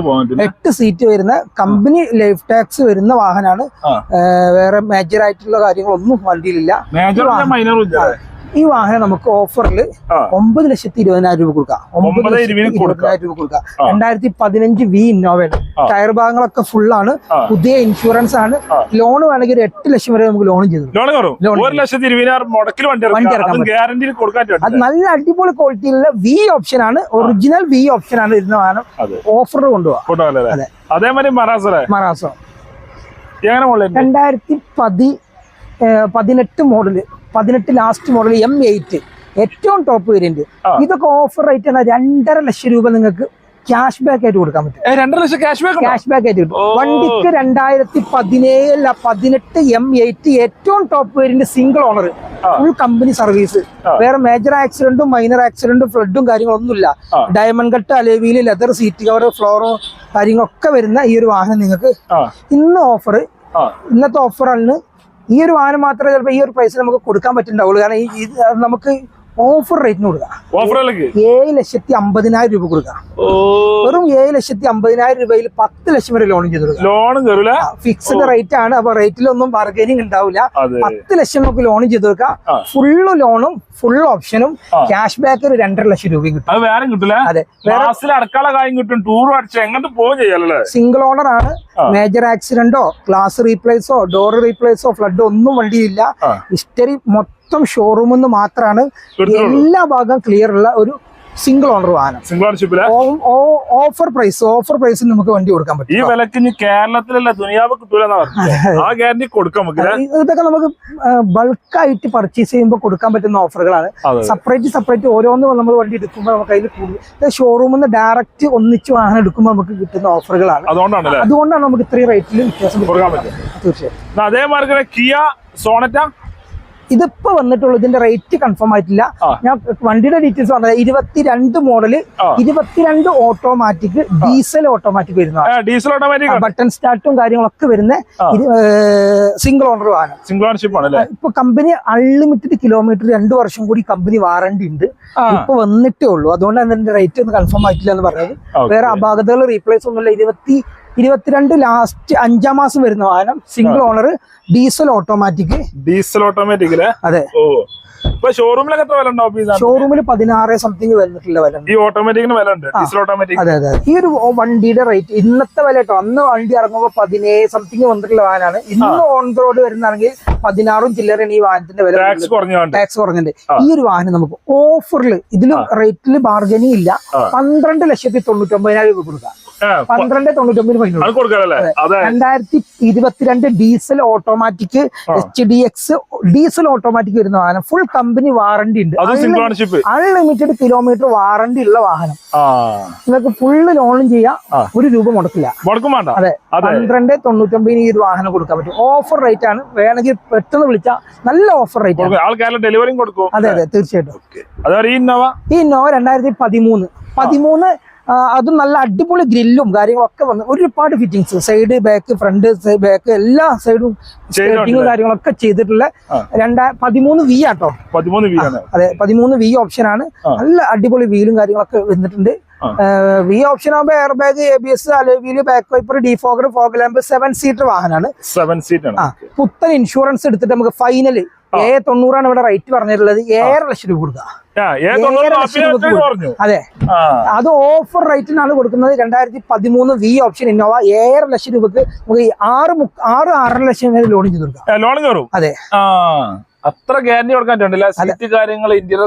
പോകാൻ പറ്റും. എട്ട് സീറ്റ് വരുന്ന കമ്പനി ലൈഫ് ടാക്സ് വരുന്ന വാഹനമാണ് വേറെ മേജർ ആയിട്ടുള്ള കാര്യങ്ങളൊന്നും വണ്ടിയിലില്ല. ഈ വാഹനം നമുക്ക് ഓഫറിൽ ഒമ്പത് ലക്ഷത്തി ഇരുപതിനായിരം രൂപ കൊടുക്കാം. ഒമ്പത് ലക്ഷത്തി. ഇരുപതിനായിരം രൂപ കൊടുക്കാം. രണ്ടായിരത്തി പതിനഞ്ച് വി ഇന്നോവയാണ്. ടയർ ഭാഗങ്ങളൊക്കെ ഫുൾ ആണ് പുതിയ ഇൻഷുറൻസ് ആണ്. ലോൺ വേണമെങ്കിൽ ഒരു എട്ട് ലക്ഷം വരെ നമുക്ക് ലോൺ ചെയ്തു അതും നല്ല അടിപൊളി ക്വാളിറ്റിയിലുള്ള വി ഓപ്ഷൻ ആണ്. ഒറിജിനൽ വി ഓപ്ഷൻ ആണ് ഇരുന്ന വാഹനം. ഓഫർ കൊണ്ടുപോകാം. അതേമാതിരി മറാസോ രണ്ടായിരത്തി പതി പതിനെട്ട് മോഡൽ പതിനെട്ട് ലാസ്റ്റ് മോഡൽ എം എയ്റ്റ് ഏറ്റവും ടോപ്പ് വേരിയന്റ്. ഇതൊക്കെ ഓഫർ റേറ്റ് ആണ് രണ്ടര ലക്ഷം രൂപ നിങ്ങൾക്ക് ക്യാഷ് ബാക്ക് ആയിട്ട് കൊടുക്കാൻ പറ്റും. രണ്ടര lakh cash back cash back ആയിട്ട് കിട്ടും. വണ്ടിക്ക് രണ്ടായിരത്തി പതിനേഴ് പതിനെട്ട് എം എയ്റ്റ് ഏറ്റവും top variant single owner. Full company service. വേറെ മേജർ ആക്സിഡന്റും മൈനർ ആക്സിഡന്റും ഫ്ലഡും കാര്യങ്ങളൊന്നുമില്ല. ഒന്നുമില്ല ഡയമണ്ട് കട്ട് അലേവിയിൽ ലെതർ സീറ്റ് കവർ ഫ്ലോറോ കാര്യങ്ങളൊക്കെ വരുന്ന ഈ ഒരു വാഹനം നിങ്ങൾക്ക് ഇന്ന് ഓഫർ ഇന്നത്തെ ഓഫറാണ് ഈ ഒരു വാഹനം മാത്രമേ ചിലപ്പോൾ ഈ ഒരു പ്രൈസിൽ നമുക്ക് കൊടുക്കാൻ പറ്റുന്നുണ്ടാവുള്ളൂ കാരണം ഈ നമുക്ക് ഓഫർ റേറ്റിന് കൊടുക്കാം. ഏഴ് ലക്ഷത്തി അമ്പതിനായിരം രൂപ കൊടുക്കാം. വെറും ലക്ഷത്തി അമ്പതിനായിരം രൂപയിൽ പത്ത് ലക്ഷം വരെ ലോൺ ചെയ്തു ലോണും കയറൂല ഫിക്സ്ഡ് റേറ്റ് ആണ്. അപ്പൊ റേറ്റിലൊന്നും ബാർഗൈനിങ് ഉണ്ടാവില്ല. പത്ത് ലക്ഷം നമുക്ക് ലോൺ ചെയ്തു കൊടുക്കാം. ഫുള്ള് ലോണും ഫുൾ ഓപ്ഷനും. ക്യാഷ് ബാക്ക് ഒരു രണ്ടര ലക്ഷം രൂപയും കിട്ടും. വേറെ കിട്ടില്ല അതെ. അടക്കാള കാര്യം കിട്ടും. ടൂർ അടിച്ച് എങ്ങോട്ട് പോകും ചെയ്യാല്ലേ സിംഗിൾ ഓണർ ആണ്. മേജർ ആക്സിഡന്റോ ഗ്ലാസ് റീപ്ലേസോ ഡോർ റീപ്ലേസോ ഫ്ലഡോ ഒന്നും വണ്ടിയില്ല. ഹിസ്റ്ററി മൊത്തം ഷോറൂമിൽ നിന്ന് മാത്രമാണ് എല്ലാ ഭാഗം ക്ലിയർ ഉള്ള ഒരു സിംഗിൾ ഓണർ വാഹനം. സിംഗിൾ ഓണർഷിപ്പിൽ ഓഫർ പ്രൈസ് ഓഫർ പ്രൈസിൽ നമുക്ക് വണ്ടി കൊടുക്കാൻ ഈ പറ്റും വിലക്ക് ഇനി കേരളത്തിലല്ല ദുനിയാവ് ആ ഗ്യാരണ്ടി കൊടുക്കാം നമുക്ക് ല്ലേ? ഇതൊക്കെ നമുക്ക് ബൾക്കായിട്ട് പർച്ചേസ് ചെയ്യുമ്പോൾ കൊടുക്കാൻ പറ്റുന്ന ഓഫറുകളാണ് സെപ്പറേറ്റ് സെപ്പറേറ്റ് ഓരോന്ന് നമ്മൾ വണ്ടി എടുക്കുമ്പോൾ നമുക്ക് അതിൽ കൂടുതൽ ഷോറൂമിൽ നിന്ന് ഡയറക്റ്റ് ഒന്നിച്ച് വാഹനം എടുക്കുമ്പോൾ നമുക്ക് കിട്ടുന്ന ഓഫറുകളാണ് അതുകൊണ്ടാണ് നമുക്ക് ഇത്രയും റേറ്റിൽ വ്യത്യാസം കൊടുക്കാൻ തീർച്ചയായും തന്നെ കിയ സോണറ്റ ഇതിപ്പോ വന്നിട്ടുള്ളൂ ഇതിന്റെ റേറ്റ് കൺഫേം ആയിട്ടില്ല. ഞാൻ വണ്ടിയുടെ ഡീറ്റെയിൽസ് പറഞ്ഞത്. ഇരുപത്തിരണ്ട് മോഡൽ. ഇരുപത്തിരണ്ട് ഓട്ടോമാറ്റിക് ഡീസൽ ഓട്ടോമാറ്റിക് വരുന്ന ഡീസൽ ഓട്ടോമാറ്റിക് ബട്ടൺ സ്റ്റാർട്ടും കാര്യങ്ങളൊക്കെ വരുന്ന സിംഗിൾ ഓണർ വാഹനം. സിംഗിൾ ഓണർഷിപ്പ് ആണ് ഇപ്പൊ കമ്പനി അൺലിമിറ്റഡ് കിലോമീറ്റർ രണ്ടു വർഷം കൂടി കമ്പനി വാറണ്ടി ഉണ്ട്. ഇപ്പൊ വന്നിട്ടേ ഉള്ളൂ. അതുകൊണ്ടാണ് ഇതിന്റെ റേറ്റ് ഒന്ന് കൺഫേം ആയിട്ടില്ല എന്ന് പറഞ്ഞത്. വേറെ അപാകതകൾ റീപ്ലേസ് ഒന്നുമില്ല. ഇരുപത്തി ഇരുപത്തിരണ്ട് ലാസ്റ്റ് അഞ്ചാം മാസം വരുന്ന വാഹനം single owner diesel automatic diesel automatic അതെ. ഷോറൂമിലൊക്കെ എത്ര വില ഉണ്ടാവും ഷോറൂമിൽ പതിനാറ് സംതിങ് വന്നിട്ടുള്ള വില ഈ ഓട്ടോമാറ്റിക്കിന് വില ഉണ്ട് ഡീസൽ ഓട്ടോമാറ്റിക് അതെ അതെ ഈ ഒരു വണ്ടിയുടെ റേറ്റ് ഇന്നത്തെ വില കേട്ടോ. അന്ന് വണ്ടി ഇറങ്ങുമ്പോൾ പതിനേഴ് സംതിങ് വന്നിട്ടുള്ള വാഹനമാണ്. ഇന്ന് ഓൺ റോഡ് വരുന്നതാണെങ്കിൽ പതിനാറും ചില്ലറയാണ് ഈ വാഹനത്തിന്റെ വില ടാക്സ് കുറഞ്ഞിട്ടുണ്ട് ഈ ഒരു വാഹനം നമുക്ക് ഓഫറിൽ ഇതിലും റേറ്റിൽ ബാർഗനിങ് ഇല്ല. പന്ത്രണ്ട് ലക്ഷത്തി തൊണ്ണൂറ്റി ഒമ്പതിനായിരം രൂപ കൊടുക്കാം. പന്ത്രണ്ട് തൊണ്ണൂറ്റി ഒമ്പതിന് അത് കൊടുക്കാനല്ലേ? അതെ. രണ്ടായിരത്തി ഇരുപത്തിരണ്ട് diesel automatic. H D X diesel automatic വരുന്ന വാഹനം. ഫുൾ കമ്പനി വാറണ്ടി ഉണ്ട്. അൺലിമിറ്റഡ് കിലോമീറ്റർ വാറണ്ടി ഉള്ള വാഹനം. നിങ്ങൾക്ക് ഫുള്ള് ലോണും ചെയ്യാം. ഒരു രൂപ മുടക്കില്ല. അതെ. പന്ത്രണ്ട് തൊണ്ണൂറ്റൊമ്പതിന് ഈ ഒരു വാഹനം കൊടുക്കാൻ പറ്റും. ഓഫർ റേറ്റ് ആണ്. വേണമെങ്കിൽ പെട്ടെന്ന് വിളിച്ചാൽ നല്ല ഓഫർ റേറ്റ് ആണ്. ഡെലിവറിയും കൊടുക്കും. അതെ അതെ. തീർച്ചയായിട്ടും. ഈ ഇന്നോവ രണ്ടായിരത്തി പതിമൂന്ന് പതിമൂന്ന് അതും നല്ല അടിപൊളി ഗ്രില്ലും കാര്യങ്ങളൊക്കെ വന്ന് ഒരുപാട് fittings side back front back എല്ലാ സൈഡും സ്കേറ്റിങ്ങും കാര്യങ്ങളൊക്കെ ചെയ്തിട്ടുള്ള. രണ്ടാ പതിമൂന്ന് വി ആട്ടോ. പതിമൂന്ന് വി ആണ്. അതെ പതിമൂന്ന് വി ഓപ്ഷൻ ആണ്. നല്ല അടിപൊളി വീലും കാര്യങ്ങളൊക്കെ വന്നിട്ടുണ്ട്. വി ഓപ്ഷൻ ആകുമ്പോൾ air bag A B S alloy wheel back wiper defogger fog lamp seven seater വാഹനമാണ് സെവൻ സീറ്റ് ആണ്. ആ പുത്തൻ ഇൻഷുറൻസ് എടുത്തിട്ട് നമുക്ക് ഫൈനൽ ഏ തൊണ്ണൂറാണ് ഇവിടെ റേറ്റ് പറഞ്ഞിട്ടുള്ളത്. ഏഴര ലക്ഷം രൂപ കൊടുക്കുക. അതെ. അത് ഓഫർ റേറ്റിനാണ് കൊടുക്കുന്നത്. രണ്ടായിരത്തി പതിമൂന്ന് വി ഓപ്ഷൻ ഇന്നോവ ഏഴര ലക്ഷം രൂപക്ക് നമുക്ക് ആറ് ആറ് ആറര ലക്ഷം വരെ ലോൺ ചെയ്ത് കൊടുക്കാം. ലോൺ കയറും. അതെ. അത്ര ഗ്യാരണ്ടി കൊടുക്കാൻ സീറ്റ് കാര്യങ്ങൾ ഇന്ത്യയിലെ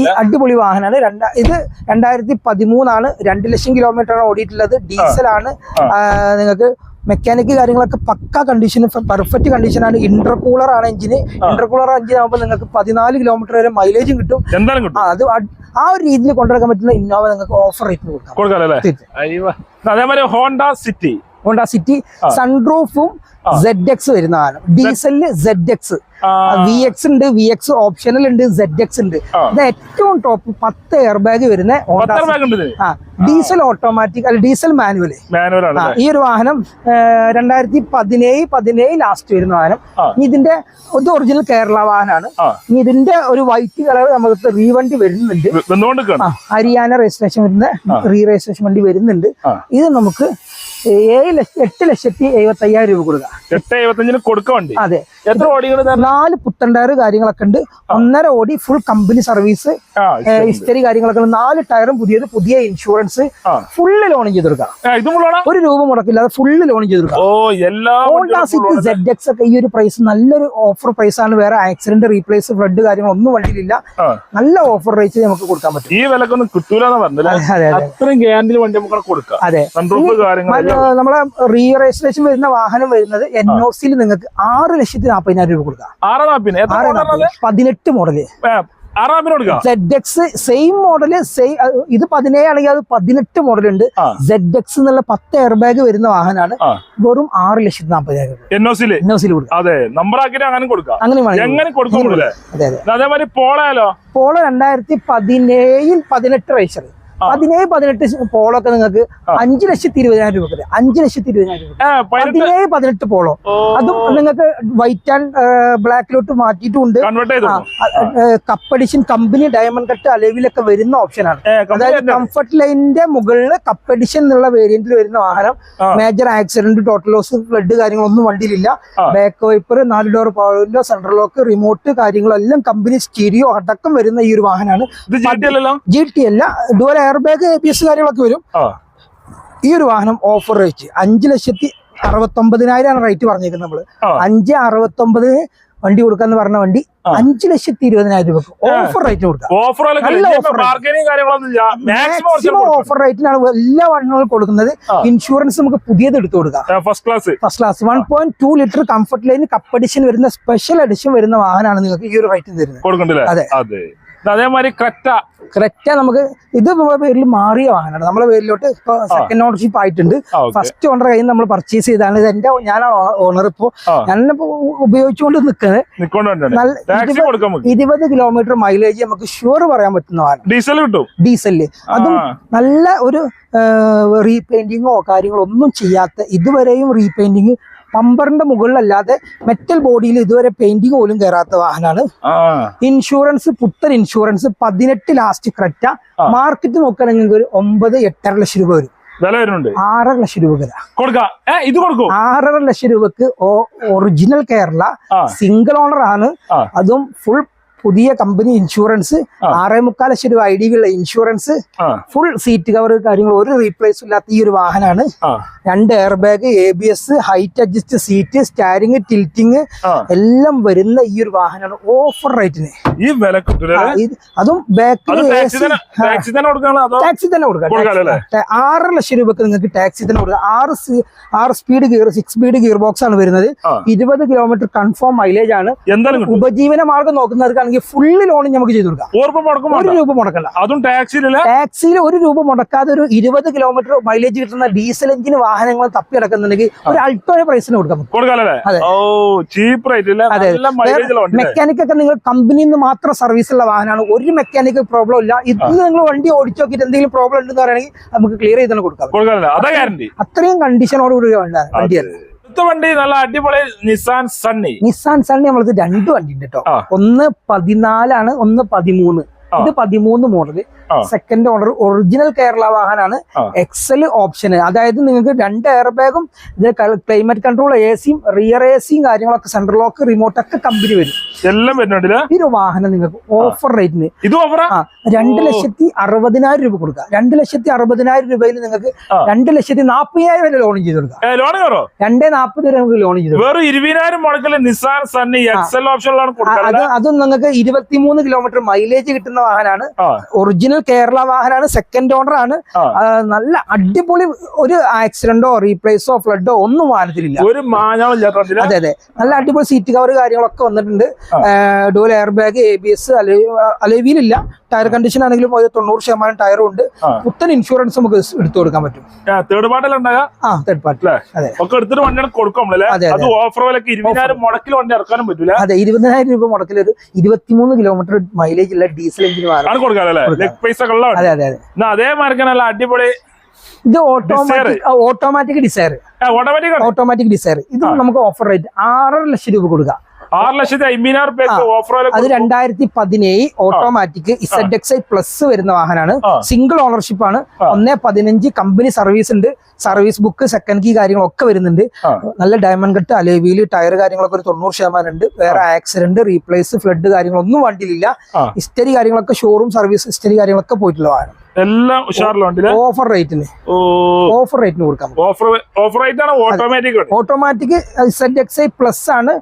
ഈ അടിപൊളി വാഹനമാണ് രണ്ടാ ഇത് രണ്ടായിരത്തി പതിമൂന്നാണ് രണ്ട് ലക്ഷം കിലോമീറ്ററാണ് ഓടിയിട്ടുള്ളത്. ഡീസലാണ്. നിങ്ങൾക്ക് മെക്കാനിക് കാര്യങ്ങളൊക്കെ പക്ക കണ്ടീഷൻ പെർഫെക്റ്റ് കണ്ടീഷനാണ് ഇന്റർകൂളർ ആണ് എഞ്ചിന് ഇന്റർകൂളർ എഞ്ചിൻ ആകുമ്പോൾ നിങ്ങൾക്ക് പതിനാല് കിലോമീറ്റർ വരെ മൈലേജും കിട്ടും. എന്തായാലും അത് ആ ഒരു രീതിയിൽ കൊണ്ടുവരാൻ പറ്റുന്ന ഇന്നോവ നിങ്ങൾക്ക് ഓഫർ റേറ്റിന് കൊടുക്കാം. അതേപോലെ ഹോണ്ട സിറ്റി ഹോണ്ട സിറ്റി. സൺറൂഫും സെഡ് എക്സ് വരുന്ന സാധനം. ഡീസലിൽ സെഡ് എക്സ് വി എക്സ് ഉണ്ട് വി എക്സ് ഓപ്ഷനൽ ഉണ്ട് സെഡ് എക്സ് ഉണ്ട് ഇത് ഏറ്റവും ടോപ്പ് പത്ത് എയർ ബാഗ് വരുന്ന ആ ഡീസൽ ഓട്ടോമാറ്റിക് അല്ല ഡീസൽ മാനുവൽ ഈ ഒരു വാഹനം രണ്ടായിരത്തി പതിനേഴ് പതിനേഴ് ലാസ്റ്റ് വരുന്ന വാഹനം. ഇതിന്റെ ഇത് ഒറിജിനൽ കേരള വാഹനമാണ്. ഇതിന്റെ ഒരു വൈറ്റ് കളർ നമുക്ക് റീവണ്ടി വരുന്നുണ്ട്. ഹരിയാന രജിസ്ട്രേഷൻ വരുന്ന റീ രജിസ്ട്രേഷൻ വണ്ടി വരുന്നുണ്ട്. ഇത് നമുക്ക് ഏഴ് ലക്ഷം എട്ട് ലക്ഷത്തി എഴുപത്തി അയ്യായിരം രൂപ കൊടുക്കാം. എട്ട് എഴുപത്തഞ്ചിന് കൊടുക്കണ്ടേ അതെ. എത്ര ഓടികൾ നാല് പുത്തൻ ടയർ കാര്യങ്ങളൊക്കെ ഉണ്ട്. ഒന്നര ഓടി ഫുൾ കമ്പനി സർവീസ് ഹിസ്റ്ററി കാര്യങ്ങളൊക്കെ നാല് ടയറും പുതിയത് പുതിയ ഇൻഷുറൻസ്. ഫുള്ള് ലോൺ ചെയ്ത് കൊടുക്കാം ആ, ഇതും ഒരു രൂപ മുടക്കില്ലാതെ ഫുള്ള് ലോൺ ചെയ്ത് കൊടുക്കാം ഓ എല്ലാ ഹോണ്ട സിറ്റി ഒക്കെ ഈ ഒരു പ്രൈസ് നല്ലൊരു ഓഫർ പ്രൈസ് ആണ്. വേറെ ആക്സിഡന്റ് റീപ്ലേസ് ഫ്ലഡ് കാര്യങ്ങളൊന്നും വണ്ടിയിലില്ല. നല്ല ഓഫർ റേറ്റ് നമുക്ക് കൊടുക്കാൻ പറ്റും. ഈ വിലക്കൊന്നും കിട്ടൂല അത്രയും ഗ്യാരണ്ടി വണ്ടി നമുക്ക് കൊടുക്കാം. അതെ. നമ്മളെ റീ രജിസ്ട്രേഷൻ വരുന്ന വാഹനം വരുന്നത് എൻ ഒ സിയിൽ നിങ്ങൾക്ക് ആറ് ലക്ഷത്തി നാൽപ്പതിനായിരം രൂപ കൊടുക്കാം? പതിനെട്ട് model Z X same model same ഇത് പതിനേഴ് ആണെങ്കിൽ അത് പതിനെട്ട് മോഡലുണ്ട് ഉണ്ട്. സെഡ് എക്സ് എന്നുള്ള പത്ത് എയർ ബാഗ് വരുന്ന വാഹനമാണ് വെറും ആറ് ലക്ഷത്തി ആക്കിട്ട് അങ്ങനെ അതേമാതിരി പോളയാലോ? പോളോ രണ്ടായിരത്തി പതിനേഴിൽ പതിനെട്ട് റേസർ പതിനേഴ് പതിനെട്ട് പോളോ ഒക്കെ നിങ്ങൾക്ക് അഞ്ചു ലക്ഷത്തി ഇരുപതിനായിരം രൂപ അഞ്ചു ലക്ഷത്തി ഇരുപതിനായിരം രൂപ പതിനേഴ് പതിനെട്ട് പോളോ. അതും നിങ്ങൾക്ക് വൈറ്റ് ആൻഡ് ബ്ലാക്കിലോട്ട് മാറ്റിയിട്ടുണ്ട് ചെയ്തു cup edition company diamond cut അലവിലൊക്കെ വരുന്ന ഓപ്ഷനാണ് അതായത് കംഫർട്ട് ലൈനിന്റെ മുകളിൽ കപ്പഡിഷൻ എന്നുള്ള വേരിയന്റിൽ വരുന്ന വാഹനം. Major accident total loss flood കാര്യങ്ങളൊന്നും വണ്ടിയിലില്ല. ബാക്ക് വൈപ്പർ നാല് door power window central lock remote കാര്യങ്ങളെല്ലാം കമ്പനി സ്റ്റീരിയോ അടക്കം വരുന്ന ഈ ഒരു വാഹനമാണ്. ജി ടി അല്ല? Dual air bag A B S കാര്യങ്ങളൊക്കെ വരും. ഈ ഒരു വാഹനം ഓഫർ റേറ്റ് അഞ്ച് ലക്ഷത്തി അറുപത്തൊമ്പതിനായിരമാണ് റേറ്റ് പറഞ്ഞേക്കുന്നത് നമ്മൾ. അഞ്ച് അറുപത്തൊമ്പതിന് വണ്ടി കൊടുക്കാന്ന് പറഞ്ഞ വണ്ടി അഞ്ചു ലക്ഷത്തി ഇരുപതിനായിരം രൂപ ഓഫർ റേറ്റ് കൊടുക്കാം. ഓഫർ നല്ല offer rate. മാർക്കറ്റിംഗ് കാര്യങ്ങളൊന്നും മാക്സിമം ഓഫർ റേറ്റിനാണ് എല്ലാ വണ്ടികളും കൊടുക്കുന്നത്. ഇൻഷുറൻസ് നമുക്ക് പുതിയത് എടുത്തു കൊടുക്കാം. First class first class one point two litre comfort line cup edition വരുന്ന സ്പെഷ്യൽ എഡിഷൻ വരുന്ന വാഹനമാണ് നിങ്ങൾക്ക് ഈ ഒരു റേറ്റ് തരുന്നത്. അതെ. അതെ. അതേമാതിരി ക്രെറ്റ. നമുക്ക് ഇത് നമ്മുടെ പേരിൽ മാറിയ വാഹനമാണ്. നമ്മുടെ പേരിലോട്ട് ഇപ്പൊ സെക്കൻഡ് ഓണർഷിപ്പ് ആയിട്ടുണ്ട്. ഫസ്റ്റ് ഓണർ കയ്യിൽ നമ്മൾ പർച്ചേസ് ചെയ്താണ്. ഇത് എന്റെ ഞാനാണ് ഓണർ ഇപ്പോ ഞാൻ ഞാനിപ്പോ ഉപയോഗിച്ചുകൊണ്ട് നിൽക്കുന്നത് ഇരുപത് കിലോമീറ്റർ മൈലേജ് നമുക്ക് ഷുവർ പറയാൻ പറ്റുന്ന വാഹനം. ഡീസൽ കിട്ടും. ഡീസലിൽ അതും നല്ല ഒരു റീപെയിന്റിങ്ങോ കാര്യങ്ങളോ ഒന്നും ചെയ്യാത്ത ഇതുവരെയും റീപെയിന്റിങ് പമ്പറിന്റെ മുകളിലല്ലാതെ മെറ്റൽ ബോഡിയിൽ ഇതുവരെ പെയിന്റിങ് പോലും കയറാത്ത വാഹനമാണ് ഇൻഷുറൻസ് പുത്തൻ ഇൻഷുറൻസ് പതിനെട്ട് ലാസ്റ്റ് ക്രെറ്റ മാർക്കറ്റ് നോക്കുകയാണെങ്കിൽ ഒരു ഒമ്പത് എട്ടര ലക്ഷം രൂപ വരും. ആറര ലക്ഷം രൂപ ഇത് കൊടുക്കും. ആറര ലക്ഷം രൂപക്ക് ഒറിജിനൽ കേരള സിംഗിൾ ഓണർ ആണ്. അതും ഫുൾ പുതിയ കമ്പനി ഇൻഷുറൻസ്. ആറേ മുക്കാൽ ലക്ഷം രൂപ ഐ ഡി ഉള്ള ഇൻഷുറൻസ് ഫുൾ സീറ്റ് കവർ കാര്യങ്ങൾ ഒരു റീപ്ലേസ് ഇല്ലാത്ത ഈ ഒരു വാഹനമാണ് രണ്ട് air bag A B S height adjust seat steering tilting എല്ലാം വരുന്ന ഈ ഒരു വാഹനമാണ് ഓഫർ റേറ്റിന് ഈ വില അതും ബാക്കിൽ ടാക്സി തന്നെ കൊടുക്കാം. ആറ് ലക്ഷം രൂപക്ക് നിങ്ങൾക്ക് ടാക്സി തന്നെ കൊടുക്കാം. ആറ് ആറ് speed gear six speed gear box ആണ് വരുന്നത്. ഇരുപത് കിലോമീറ്റർ കൺഫേം മൈലേജ് ആണ്. ഉപജീവന മാർഗം നോക്കുന്നവർക്കാണെങ്കിൽ ഫുള്ള് ലോൺ നമുക്ക് ചെയ്തു കൊടുക്കാം. ഒരു രൂപ മുടക്കണ്ട അതും ടാക്സിയിൽ ഒരു രൂപ മുടക്കാതെ ഒരു ഇരുപത് കിലോമീറ്റർ മൈലേജ് കിട്ടുന്ന ഡീസൽ എഞ്ചിന് വാഹനങ്ങൾ തപ്പി കിടക്കുന്നുണ്ടെങ്കിൽ ഒരു അൾട്ടോയുടെ പ്രൈസിന് കൊടുക്കാം. മെക്കാനിക് ഒക്കെ നിങ്ങൾ കമ്പനിയിൽ നിന്ന് മാത്രം സർവീസ് ഉള്ള വാഹനമാണ്. ഒരു മെക്കാനിക് പ്രോബ്ലം ഇല്ല. ഇത് നിങ്ങൾ വണ്ടി ഓടിച്ചു നോക്കിയിട്ട് എന്തെങ്കിലും പ്രോബ്ലം ഉണ്ടെന്ന് പറയുകയാണെങ്കിൽ നമുക്ക് ക്ലിയർ ചെയ്ത് തന്നെ കൊടുക്കാം. അത്രയും കണ്ടീഷനോട് കൂടി വണ്ടിയാണ് വണ്ടിയാണ് വണ്ടി നല്ല അടിപൊളി നിസാൻ സണ്ണി നിസാൻ സണ്ണി നമ്മളത് രണ്ട് വണ്ടി ഉണ്ട് കേട്ടോ. ഒന്ന് പതിനാലാണ് ഒന്ന് പതിമൂന്ന്. ഇത് പതിമൂന്ന് model. Second owner original Kerala വാഹനമാണ്. എക്സൽ ഓപ്ഷൻ അതായത് നിങ്ങൾക്ക് രണ്ട് എയർ ബാഗും ഇതിന് ക്ലൈമറ്റ് കൺട്രോൾ എ സിയും റിയർ എ സിയും കാര്യങ്ങളൊക്കെ സെൻട്രൽ ലോക്ക് റിമോട്ടൊക്കെ കമ്പനി വരും. എല്ലാം ഒരു വാഹനം നിങ്ങൾക്ക് ഓഫർ റേറ്റിന് ഇത് ഓഫറാ രണ്ട് ലക്ഷത്തി അറുപതിനായിരം രൂപ കൊടുക്കുക. രണ്ട് ലക്ഷത്തി അറുപതിനായിരം രൂപയിൽ നിങ്ങൾക്ക്. രണ്ട് ലക്ഷത്തി നാപ്പതിനായിരം വരെ ലോൺ ചെയ്ത് കൊടുക്കാം ലോൺ കയറോ? രണ്ടേ നാപ്പത് വരെ നമുക്ക് ലോൺ ചെയ്ത് വേറെ ഇരുപതിനായിരം മുടക്കിൽ നിസാൻ സണ്ണി എക്സൽ ഓപ്ഷനിലാണ് കൊടുക്കുന്നത് അത് നിങ്ങൾക്ക് ഇരുപത്തിമൂന്ന് കിലോമീറ്റർ മൈലേജ് കിട്ടുന്ന വാഹനമാണ്. ഒറിജിനൽ കേരള വാഹനമാണ് സെക്കൻഡ് ഓണർ ആണ്. നല്ല അടിപൊളി ഒരു ആക്സിഡന്റോ റീപ്ലേസോ ഫ്ലഡോ ഒന്നും വാഹനത്തിലില്ല. ഒരു അതെ അതെ. നല്ല അടിപൊളി സീറ്റ് കവർ കാര്യങ്ങളൊക്കെ വന്നിട്ടുണ്ട്. Dual air bag A B S അലവിയിലില്ല. Tyre condition ആണെങ്കിലും ഒരു തൊണ്ണൂറ് ശതമാനം ടയറും ഉണ്ട്. പുത്തൻ ഇൻഷുറൻസ് നമുക്ക് എടുത്തു കൊടുക്കാൻ പറ്റും. തേർഡ് പാർട്ടിൽ ഉണ്ടാകാം ആ തേർഡ് പാർട്ടി അതെ. എടുത്തിട്ട് വണ്ടിയാണ് കൊടുക്കും അതെ, ഓഫർ വിലക്ക് ഇരുപതിനായിരം മുടക്കിൽ വണ്ടി ഇറക്കാനും പറ്റില്ല അതെ ഇരുപതിനായിരം രൂപ മുടക്കിൽ ഒരു ഇരുപത്തിമൂന്ന് കിലോമീറ്റർ മൈലേജ് ഉള്ള ഡീസൽ എഞ്ചിൻ കൊടുക്കാം. അതെ അതെ അതെ. അടിപൊളി ഇത് automatic automatic Dzire Dzire automatic Dzire ഇത് നമുക്ക് ഓഫർ റേറ്റ് ആറര ലക്ഷം രൂപ കൊടുക്കാം. ആറ് ലക്ഷത്തി അമ്പതിനായിരം റുപ്യക്ക് ഓഫർ അത് രണ്ടായിരത്തി പതിനേഴ് automatic Z X I plus വരുന്ന വാഹനമാണ്. സിംഗിൾ ഓണർഷിപ്പ് ആണ്. ഒന്നേ പതിനഞ്ച് കമ്പനി സർവീസ് ഉണ്ട്. സർവീസ് ബുക്ക് സെക്കൻഡ് കീ കാര്യങ്ങളൊക്കെ വരുന്നുണ്ട്. നല്ല ഡയമണ്ട് കട്ട് അലേവിയിൽ ടയർ കാര്യങ്ങളൊക്കെ ഒരു തൊണ്ണൂറ് ശതമാനം ഉണ്ട് വേറെ ആക്സിഡന്റ് റീപ്ലേസ് ഫ്ലഡ് കാര്യങ്ങളൊന്നും വണ്ടിയിലില്ല. ഹിസ്റ്ററി കാര്യങ്ങളൊക്കെ ഷോറൂം സർവീസ് ഹിസ്റ്ററി കാര്യങ്ങളൊക്കെ പോയിട്ടുള്ള വാഹനം. എല്ലാം ഉഷാറിലുണ്ട് ഓഫർ റേറ്റിന്. ഓഫർ റേറ്റിന് കൊടുക്കാം ഓഫർ ഓഫർ റേറ്റ് ആണ് automatic automatic Z X I plus ആണ്.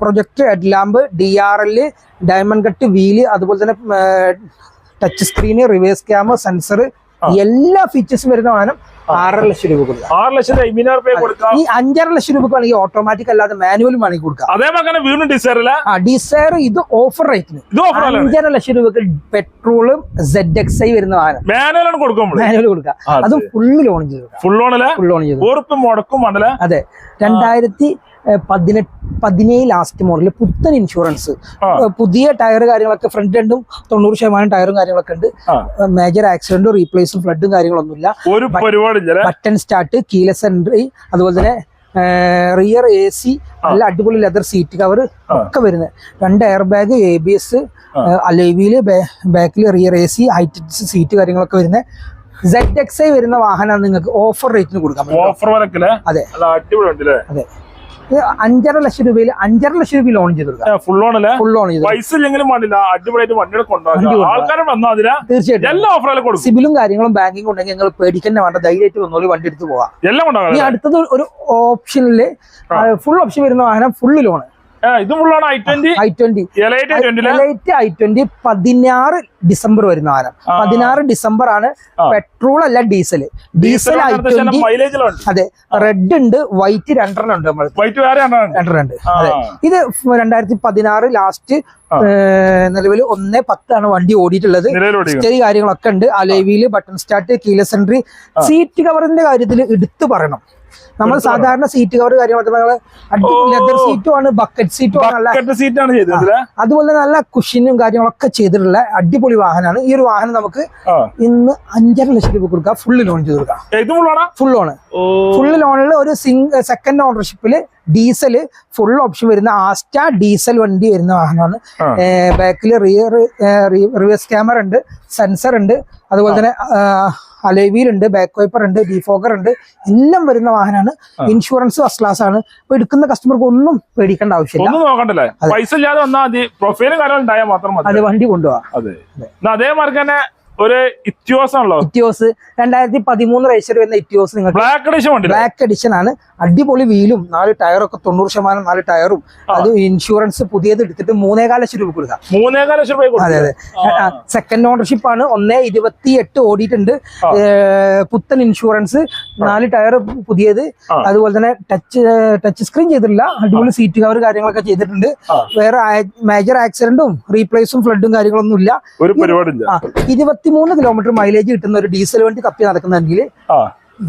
Project head lamp D R L diamond cut wheel അതുപോലെ തന്നെ touch screen reverse camera sensor. എല്ലാ ഫീച്ചേഴ്സും വരുന്ന വാഹനം ആറര ലക്ഷം രൂപ കൊടുക്കാം. ഈ അഞ്ചര ലക്ഷം രൂപ വേണമെങ്കിൽ ഓട്ടോമാറ്റിക് അല്ലാതെ മാനുവലും വേണമെങ്കിൽ കൊടുക്കാം. അതേപോലെ വീണ്ടും ഡിസൈറില്ല ആ ഡിസയർ ഇത് ഓഫർ റേറ്റിന് അഞ്ചര ലക്ഷം രൂപക്ക് പെട്രോളും സെഡ് എക്സ് ഐ വരുന്ന വാഹനം. മാനുവലാണ് കൊടുക്കും മാനുവൽ കൊടുക്കാം. അതും ഫുള്ള് ലോൺ ചെയ്തു ഫുൾ ലോൺ ഫുൾ ലോൺ ചെയ്തു ഉറപ്പ് മുടക്കും അതെ. രണ്ടായിരത്തി പതിനെട്ട് പതിനേഴ് ലാസ്റ്റ് മോഡൽ പുത്തൻ ഇൻഷുറൻസ് പുതിയ ടയർ കാര്യങ്ങളൊക്കെ ഫ്രണ്ട് രണ്ടും തൊണ്ണൂറ് ശതമാനം ടയറും കാര്യങ്ങളൊക്കെ ഉണ്ട്. മേജർ ആക്സിഡന്റും റീപ്ലേസും ഫ്ലഡും കാര്യങ്ങളൊന്നുമില്ല. ബട്ടൺ സ്റ്റാർട്ട് കീലസ് എൻട്രി അതുപോലെ തന്നെ റിയർ എ സി നല്ല അടിപൊളി ലെതർ സീറ്റ് കവർ ഒക്കെ വരുന്നത്. രണ്ട് air bag A B S അലൈവിയിൽ ബാക്കിൽ rear A C height seat കാര്യങ്ങളൊക്കെ വരുന്നത്. സെഡ് എക്സ് ഐ വരുന്ന വാഹനം നിങ്ങൾക്ക് ഓഫർ റേറ്റിന് കൊടുക്കാം ഓഫർ അതെ. അടിപൊളി അതെ. അഞ്ചര ലക്ഷം രൂപയിൽ അഞ്ചര ലക്ഷം രൂപ ലോൺ ചെയ്തു ഫുൾ ഓണല്ലേ ഫുൾ ലോൺ ചെയ്ത്. പൈസ ഇല്ലെങ്കിലും വേണ്ടില്ല. അടിപൊളിയായിട്ട് വണ്ടിയുടെ വണ്ടി കൊണ്ടുപോകാം കൊണ്ടുപോകാം. വന്നാൽ തീർച്ചയായിട്ടും. എല്ലാ കൊടുക്കും. സിബിലും കാര്യങ്ങളും ബാങ്കിങ് ഉണ്ടെങ്കിൽ നിങ്ങൾ പേടിക്കന്നെ വേണ്ട. ധൈര്യമായിട്ട് വന്നോളി വണ്ടി എടുത്ത് പോവാം. എല്ലാം കൊണ്ടുപോകാം അടുത്തത് ഒരു ഓപ്ഷനിൽ ഫുൾ ഓപ്ഷൻ വരുന്ന വാഹനം ഫുള്ള് ലോൺ ഫുള്ളാണ് ഐ ട്വന്റി പതിനാറ് ഡിസംബർ വരുന്ന വാഹനം. പതിനാറ് ഡിസംബർ ആണ് പെട്രോൾ അല്ല ഡീസൽ ഡീസൽ ഐ ട്വന്റി അതെ റെഡ് ഉണ്ട് വൈറ്റ് രണ്ടെണ്ണം ഉണ്ട്. നമ്മൾ രണ്ടെണ്ണം ഉണ്ട്. അതെ. ഇത് രണ്ടായിരത്തി പതിനാറ് ലാസ്റ്റ്. നിലവിൽ ഒന്നേ പത്താണ് വണ്ടി ഓടിയിട്ടുള്ളത്. ചെറിയ കാര്യങ്ങളൊക്കെ ഉണ്ട്. അലേവിയിൽ button start keyless entry seat കവറിന്റെ കാര്യത്തിൽ എടുത്തു പറയണം. നമ്മൾ സാധാരണ സീറ്റ് കവർ കാര്യങ്ങളൊക്കെ സീറ്റും ആണ് ബക്കറ്റ് സീറ്റും ബക്കറ്റ് സീറ്റാണ് ചെയ്തത് അതുപോലെ തന്നെ നല്ല കുഷിനും കാര്യങ്ങളൊക്കെ ചെയ്തിട്ടുള്ള അടിപൊളി വാഹനമാണ്. ഈ ഒരു വാഹനം നമുക്ക് ഇന്ന് അഞ്ചര ലക്ഷം രൂപ കൊടുക്കാം. ഫുള്ള് ലോൺ ചെയ്ത് കൊടുക്കാം. ഫുൾ ലോണ് ഫുള്ള് ഫുൾ ലോണിൽ ഒരു സിംഗ് സെക്കൻഡ് ഓണർഷിപ്പിൽ ഡീസൽ ഫുൾ ഓപ്ഷൻ വരുന്ന ആസ്റ്റ ഡീസൽ വണ്ടി വരുന്ന വാഹനമാണ്. ബാക്കിൽ റിയർ റിവേഴ്സ് ക്യാമറ ഉണ്ട് സെൻസർ ഉണ്ട് അതുപോലെ തന്നെ അലൈവീൽ ഉണ്ട് ബാക്ക് വൈപ്പർ ഉണ്ട് ഡിഫോഗർ ഉണ്ട് എല്ലാം വരുന്ന വാഹനമാണ്. ഇൻഷുറൻസ് ഫസ്റ്റ് ക്ലാസ് ആണ്. അപ്പൊ എടുക്കുന്ന കസ്റ്റമർക്ക് ഒന്നും പേടിക്കേണ്ട ആവശ്യമില്ല. ഒന്നും നോക്കണ്ടല്ലേ? പൈസ ഇല്ലാതെ വന്നാൽ മതി പ്രൊഫൈലും കാര്യങ്ങളും ഉണ്ടായാൽ മാത്രം മതി. അത് വണ്ടി കൊണ്ടുപോകാം അതേ. മാർക്ക് തന്നെ ഒരു ഇത്യോസ് ആണല്ലോ ഇത്യോസ് രണ്ടായിരത്തി പതിമൂന്ന് രജിസ്റ്റർ വരുന്ന ഇത്യോസ് നിങ്ങൾക്ക് ബ്ലാക്ക് എഡിഷൻ വണ്ടി ബ്ലാക്ക് എഡിഷൻ ആണ്. അടിപൊളി വീലും നാല് ടയറൊക്കെ തൊണ്ണൂറ് ശതമാനം നാല് ടയറും അത് ഇൻഷുറൻസ് പുതിയത് എടുത്തിട്ട് മൂന്നേകാൽ ലക്ഷം രൂപ കൊടുക്കാം. മൂന്നേകാൽ ലക്ഷം രൂപ അതെ അതെ. സെക്കൻഡ് ഓണർഷിപ്പ് ആണ്. ഒന്നേ ഇരുപത്തി എട്ട് ഓടിയിട്ടുണ്ട് പുത്തൻ ഇൻഷുറൻസ് നാല് ടയർ പുതിയത്. അതുപോലെ തന്നെ ടച്ച് ടച്ച് സ്ക്രീൻ ചെയ്തിട്ടില്ല. അടിപൊളി സീറ്റ് കവർ കാര്യങ്ങളൊക്കെ ചെയ്തിട്ടുണ്ട്. വേറെ മേജർ ആക്സിഡന്റും റീപ്ലേസും ഫ്ലഡും കാര്യങ്ങളൊന്നും ഇല്ല ഒരു പരിപാടി ഇല്ല ആ ഇരുപത്തിമൂന്ന് കിലോമീറ്റർ മൈലേജ് കിട്ടുന്ന ഒരു ഡീസൽ വണ്ടി തപ്പി നടക്കുന്നുണ്ടെങ്കിൽ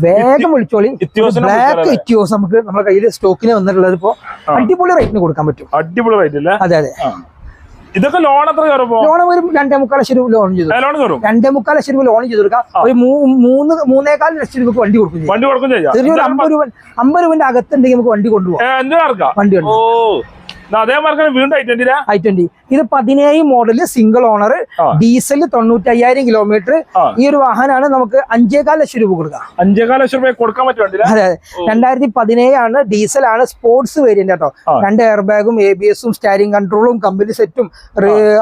വേഗം വിളിച്ചോളി. ബ്ലാക്ക്? ഇറ്റിയോസ് നമുക്ക് നമ്മുടെ കയ്യിൽ സ്റ്റോക്കിന് വന്നിട്ടുള്ളത് ഇപ്പോ അടിപൊളി റേറ്റിന് കൊടുക്കാൻ പറ്റും. അടിപൊളി റേറ്റ് അല്ലേ? അതെ അതെ. ഇതൊക്കെ ലോൺ എത്ര ലോൺ ഒരു രണ്ടേ മുക്കാൽ ലക്ഷം രൂപ ലോൺ ചെയ്തു. ലോൺ രണ്ടേ മുക്കാൽ ലക്ഷം രൂപ ലോൺ ചെയ്ത് കൊടുക്കാം. ഒരു മൂന്ന് മൂന്നേകാൽ ലക്ഷം രൂപ വണ്ടി കൊടുക്കും വണ്ടി കൊടുക്കും ചെറിയൊരു അമ്പത് രൂപ അമ്പത് രൂപന്റെ അകത്തുണ്ടെങ്കിൽ നമുക്ക് വണ്ടി കൊണ്ടുപോകാം വണ്ടി അതേ മാർക്കാണ് വീണ്ടും ഐ ട്വന്റി ഇത് പതിനേഴ് മോഡൽ സിംഗിൾ ഓണർ ഡീസൽ തൊണ്ണൂറ്റി അയ്യായിരം കിലോമീറ്റർ ഈ ഒരു വാഹനമാണ് നമുക്ക് അഞ്ചേകാൽ ലക്ഷം രൂപ കൊടുക്കാം. അഞ്ചേകാൽ ലക്ഷം രൂപ കൊടുക്കാൻ പറ്റില്ല അതെ അതെ. രണ്ടായിരത്തി പതിനേഴാണ് ഡീസൽ ആണ് സ്പോർട്സ് വേരിയന്റ് കേട്ടോ. രണ്ട് എയർ ബാഗും എ ബി എസും സ്റ്റാരിംഗ് കൺട്രോളും കമ്പനി സെറ്റും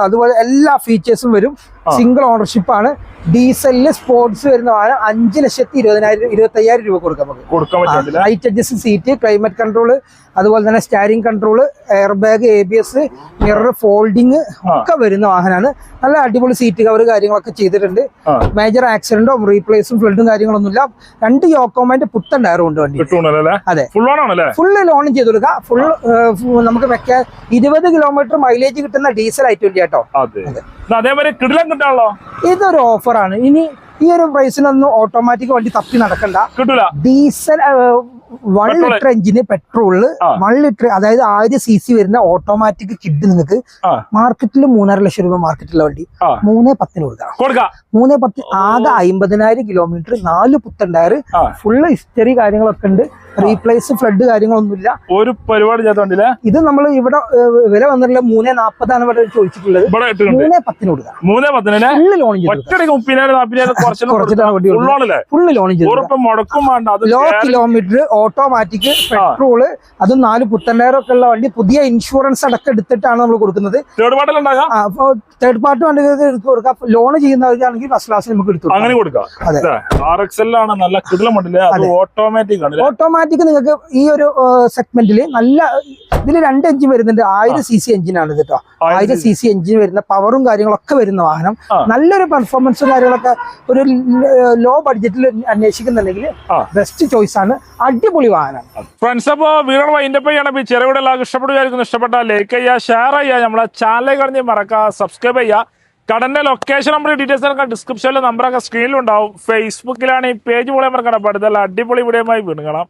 അതുപോലെ എല്ലാ ഫീച്ചേഴ്സും വരും. സിംഗിൾ ഓണർഷിപ്പ് ആണ്. ഡീസലിൽ സ്പോർട്സ് വരുന്ന വാഹനം അഞ്ച് ലക്ഷത്തി ഇരുപതിനായിരം ഇരുപത്തി അയ്യായിരം രൂപ കൊടുക്കാം നമുക്ക്. കൊടുക്കാൻ light adjust seat climate control അതുപോലെ തന്നെ steering control air bag A B S mirror folding ഒക്കെ വരുന്ന വാഹനമാണ് നല്ല അടിപൊളി സീറ്റ് കവർ കാര്യങ്ങളൊക്കെ ചെയ്തിട്ടുണ്ട്. മേജർ ആക്സിഡന്റോ റീപ്ലേസും ഫ്ലഡും കാര്യങ്ങളൊന്നുമില്ല. രണ്ട് യോക്കോമാന്റെ പുത്തൻ ടയറും ഉണ്ട് വണ്ടി. അതെ. ഫുള്ള് ലോൺ ചെയ്ത് കൊടുക്കുക. ഫുൾ നമുക്ക് വെക്കാൻ ഇരുപത് കിലോമീറ്റർ മൈലേജ് കിട്ടുന്ന ഡീസൽ ഐ ട്വന്റി കേട്ടോ കിടിലം കിട്ടാണല്ലോ ഇതൊരു ഓഫറാണ് ഇനി ഈ ഒരു പ്രൈസിനൊന്നും ഓട്ടോമാറ്റിക് വണ്ടി തപ്പി നടക്കണ്ട. കിട്ടൂല. Diesel one. ലിറ്റർ എഞ്ചിന് പെട്രോളിൽ വൺ ലിറ്റർ അതായത് ആയിരം സി സി വരുന്ന ഓട്ടോമാറ്റിക് കിഡ് നിങ്ങൾക്ക് മാർക്കറ്റിൽ മൂന്നര ലക്ഷം രൂപ മാർക്കറ്റിലെ വണ്ടി. മൂന്ന് പത്തിന് കൊടുക്കാം. മൂന്നേ പത്ത് ആകെ അമ്പതിനായിരം കിലോമീറ്റർ നാല് പുത്തൻ ടയർ ഫുള്ള് ഹിസ്റ്ററി കാര്യങ്ങളൊക്കെ ഉണ്ട്. റീപ്ലേസ് ഫ്ലഡ് കാര്യങ്ങളൊന്നുമില്ല. ഒരു പരിപാടി ചെയ്തോണ്ടില്ല ഇത് നമ്മൾ ഇവിടെ വില വന്നിട്ടുള്ള മൂന്നേ നാപ്പതാണ് ഇവിടെ ചോദിച്ചിട്ടുള്ളത്. മൂന്നേ പത്തിന് കൊടുക്കുക. മൂന്നേ പത്തിന് full loan full loan law kilometre automatic petrol അതും നാല് പുത്തൻ ഒക്കെ ഉള്ള വണ്ടി പുതിയ ഇൻഷുറൻസ് അടക്കം എടുത്തിട്ടാണ് നമ്മൾ കൊടുക്കുന്നത്. തേർഡ് പാർട്ടി വണ്ടി എടുത്ത് കൊടുക്കാം ലോൺ ചെയ്യുന്നവർക്കാണെങ്കിൽ ഫസ്റ്റ് ക്ലാസ് നമുക്ക് എടുത്തു. അങ്ങനെ കൊടുക്കാം. അതെ. ആർ എക്സ് എൽ ആണ് നല്ല കിടിലം വണ്ടിയിൽ അത് ഓട്ടോമാറ്റിക് ആണ് ഓട്ടോമാറ്റിക് നിങ്ങൾക്ക് ഈ ഒരു സെഗ്മെന്റിൽ നല്ല ഇതിൽ രണ്ട് എഞ്ചിൻ വരുന്നുണ്ട്. ആയിരം സി സി എഞ്ചിനാണ് ഇത് കേട്ടോ ആയിരം സി സി എഞ്ചിൻ വരുന്ന പവറും കാര്യങ്ങളൊക്കെ വരുന്ന വാഹനം. നല്ലൊരു പെർഫോമൻസും കാര്യങ്ങളൊക്കെ ഒരു ലോ ബഡ്ജറ്റിൽ അന്വേഷിക്കുന്നുണ്ടെങ്കിൽ. ബെസ്റ്റ് ചോയ്സ് ആണ്. അടിപൊളി വാഹനം. ഫ്രണ്ട്സ് അപ്പോ വീടുകൾ വൈൻഡപ്പ് ചെറുകിട ഇഷ്ടപ്പെടുകയായിരിക്കും ഇഷ്ടപ്പെട്ട ലൈക്ക് ചെയ്യുക ഷെയർ ചെയ്യുക. നമ്മളെ ചാനൽ കഴിഞ്ഞ് മറക്കുക സബ്സ്ക്രൈബ് ചെയ്യുക. കടന്റെ ലൊക്കേഷൻ നമ്പർ ഡീറ്റെയിൽസ് ഒക്കെ ഡിസ്ക്രിപ്ഷനിൽ നമ്പറൊക്കെ സ്ക്രീനിലുണ്ടാവും ഫേസ്ബുക്കിലാണ് ഈ പേജ് പോലെ മറക്കണം അടുത്തുള്ള അടിപൊളി വീഡിയോമായി വീണ്ടും കാണാം.